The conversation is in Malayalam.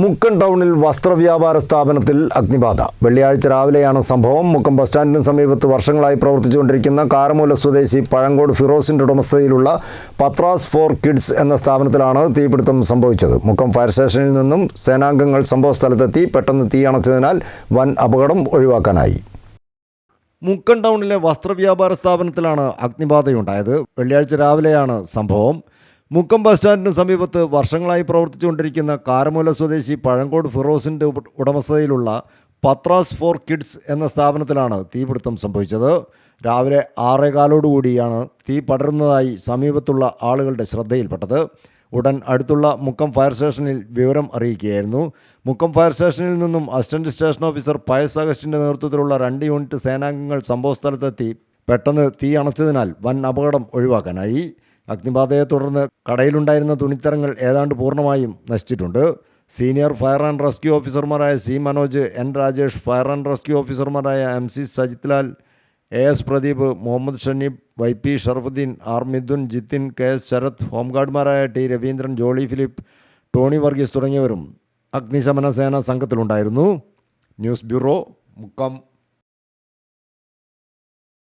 മുക്കം ടൗണിൽ വസ്ത്രവ്യാപാര സ്ഥാപനത്തിൽ അഗ്നിബാധ. വെള്ളിയാഴ്ച രാവിലെയാണ് സംഭവം. മുക്കം ബസ് സ്റ്റാൻഡിന് സമീപത്ത് വർഷങ്ങളായി പ്രവർത്തിച്ചുകൊണ്ടിരിക്കുന്ന കാരമൂല സ്വദേശി പഴങ്കോട് ഫിറോസിന്റെ ഉടമസ്ഥതയിലുള്ള പത്രാസ് ഫോർ കിഡ്സ് എന്ന സ്ഥാപനത്തിലാണ് തീപിടുത്തം സംഭവിച്ചത്. മുക്കം ഫയർ സ്റ്റേഷനിൽ നിന്നും സേനാംഗങ്ങൾ സംഭവസ്ഥലത്തെത്തി പെട്ടെന്ന് തീ അണച്ചതിനാൽ വൻ അപകടം ഒഴിവാക്കാനായി. മുക്കം ടൗണിലെ വസ്ത്രവ്യാപാര സ്ഥാപനത്തിലാണ് അഗ്നിബാധയുണ്ടായത്. വെള്ളിയാഴ്ച രാവിലെയാണ് സംഭവം. മുക്കം ബസ് സ്റ്റാൻഡിന് സമീപത്ത് വർഷങ്ങളായി പ്രവർത്തിച്ചുകൊണ്ടിരിക്കുന്ന കാരമൂല സ്വദേശി പഴങ്കോട് ഫിറോസിന്റെ ഉടമസ്ഥതയിലുള്ള പത്രാസ് ഫോർ കിഡ്സ് എന്ന സ്ഥാപനത്തിലാണ് തീപിടുത്തം സംഭവിച്ചത്. രാവിലെ ആറേകാലോടുകൂടിയാണ് തീ പടരുന്നതായി സമീപത്തുള്ള ആളുകളുടെ ശ്രദ്ധയിൽപ്പെട്ടത്. ഉടൻ അടുത്തുള്ള മുക്കം ഫയർ സ്റ്റേഷനിൽ വിവരം അറിയിക്കുകയായിരുന്നു. മുക്കം ഫയർ സ്റ്റേഷനിൽ നിന്നും അസിസ്റ്റന്റ് സ്റ്റേഷൻ ഓഫീസർ പയസ് അഗസ്റ്റിന്റെ നേതൃത്വത്തിലുള്ള രണ്ട് യൂണിറ്റ് സേനാംഗങ്ങൾ സംഭവസ്ഥലത്തെത്തി. പെട്ടെന്ന് തീ അണച്ചതിനാൽ വൻ അപകടം ഒഴിവാക്കാനായി. അഗ്നിബാധയെ തുടർന്ന് കടയിലുണ്ടായിരുന്ന തുണിത്തരങ്ങൾ ഏതാണ്ട് പൂർണമായും നശിച്ചിട്ടുണ്ട്. സീനിയർ ഫയർ ആൻഡ് റെസ്ക്യൂ ഓഫീസർമാരായ C Manoj N Rajesh fire and rescue ഓഫീസർമാരായ M C Sajith Lal A S Pradeep Muhammad Shaneeb Y P Sharafuddin R Mithun Jithin K S Sarath ഹോംഗാർഡ്മാരായ T Raveendran Jolly Philip Tony Varghese തുടങ്ങിയവരും അഗ്നിശമന സേന സംഘത്തിലുണ്ടായിരുന്നു. News bureau Mukkam.